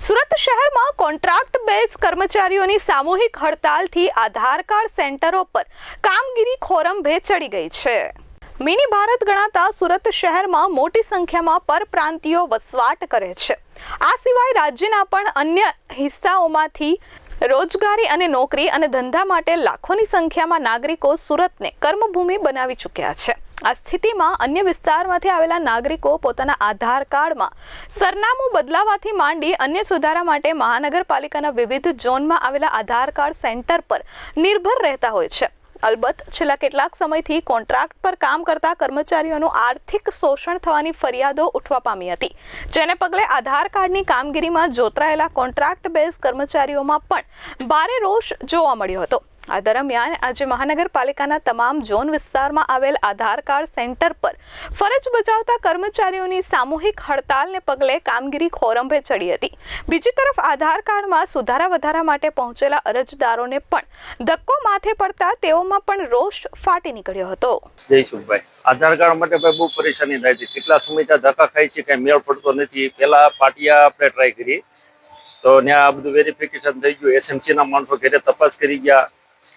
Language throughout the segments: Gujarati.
સુરત શહેરમાં કોન્ટ્રાક્ટ બેઝ કર્મચારીઓની સામૂહિક હડતાલથી આધાર કાર્ડ સેન્ટરો પર કામગીરી ખોરંભે ચડી ગઈ છે. મિની ભારત ગણાતા સુરત શહેરમાં મોટી સંખ્યામાં પરપ્રાંતિયો વસવાટ કરે છે. આ સિવાય રાજ્યના પણ અન્ય હિસ્સાઓમાંથી રોજગારી અને નોકરી અને ધંધા માટે લાખોની સંખ્યામાં નાગરિકો સુરતને કર્મભૂમિ બનાવી ચૂક્યા છે. આ સ્થિતિમાં અન્ય વિસ્તારમાંથી આવેલા નાગરિકો પોતાના આધાર કાર્ડમાં સરનામું બદલાવાથી માંડી અન્ય સુધારા માટે મહાનગરપાલિકાના વિવિધ ઝોનમાં આવેલા આધાર કાર્ડ સેન્ટર પર નિર્ભર રહેતા હોય છે. અલબત્ત છેલ્લા કેટલાક સમયથી કોન્ટ્રાક્ટ પર કામ કરતા કર્મચારીઓનું આર્થિક શોષણ થવાની ફરિયાદો ઉઠવા પામી હતી. જેને પગલે આધાર કાર્ડની કામગીરીમાં જોતરાયેલા કોન્ટ્રાક્ટ બેઝ કર્મચારીઓમાં પણ ભારે રોષ જોવા મળ્યો હતો. આ દરમિયાન આજે મહાનગરપાલિકાના તમામ ઝોન વિસ્તારમાં આવેલ આધાર કાર્ડ સેન્ટર પર ફરજ બજાવતા કર્મચારીઓની સામૂહિક હડતાલને પગલે કામગીરી ખોરંભે ચડી હતી. બીજી તરફ આધાર કાર્ડમાં સુધારા વધારા માટે પહોંચેલા અરજદારોને પણ ધક્કો માથે પડતા તેઓમાં પણ રોષ ફાટી નીકળ્યો હતો. જયસુખભાઈ આધાર કાર્ડ માટે ભાઈ બહુ પરેશાની થાય છે. કેટલા સમયથી ધક્કા ખાય છે કઈ મેળ પડતો નથી. પેલા પાટિયા આપણે ટ્રાય કરી. તો ત્યાં આ બધું વેરિફિકેશન થઈ ગયું. એસએમસી ના માણસો ઘેરે તપાસ કરી ગયા.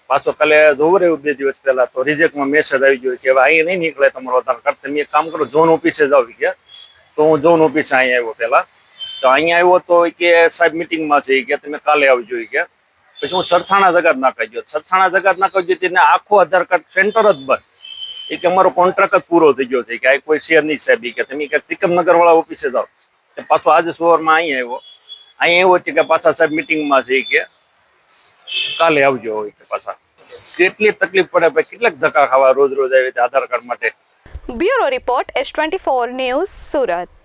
પાછો કાલે જોવું રહ્યું બે દિવસ પહેલા, તો રિજેક્ટમાં મેસેજ આવી ગયો કે હવે અહીં નહીં નીકળે તમારો આધાર કાર્ડ. તમે એક કામ કરો ઝોન ઓફિસે જાઓ ગયા તો હું ઝોન ઓફિસે અહીંયા આવ્યો પહેલા. તો અહીંયા આવ્યો તો કે સાહેબ મિટિંગમાં છે કે તમે કાલે આવજો કે. પછી હું સરથાણા જગત નાખાઈ ગયો. સરથાણા જગત નાખાઈ ગયો તેને આખો આધાર કાર્ડ સેન્ટર જ બંધ. એ કે અમારો કોન્ટ્રાક્ટ જ પૂરો થઈ ગયો છે, કે આ કોઈ શેર નહીં સાહેબ કે. તમે કે ત્રિકમનગર વાળા ઓફિસે જાઓ. પાછો આજે સવારમાં અહીં આવ્યો. અહીં આવ્યો છે કે પાછા સાહેબ મિટિંગમાં છે કે. કાલે આવજો હોય કે પાછા. કેટલી તકલીફ પડે ભાઈ કેટલાક ધક્કા ખાવા રોજ રોજ આવી આધાર કાર્ડ માટે. Bureau report S twenty four news Surat.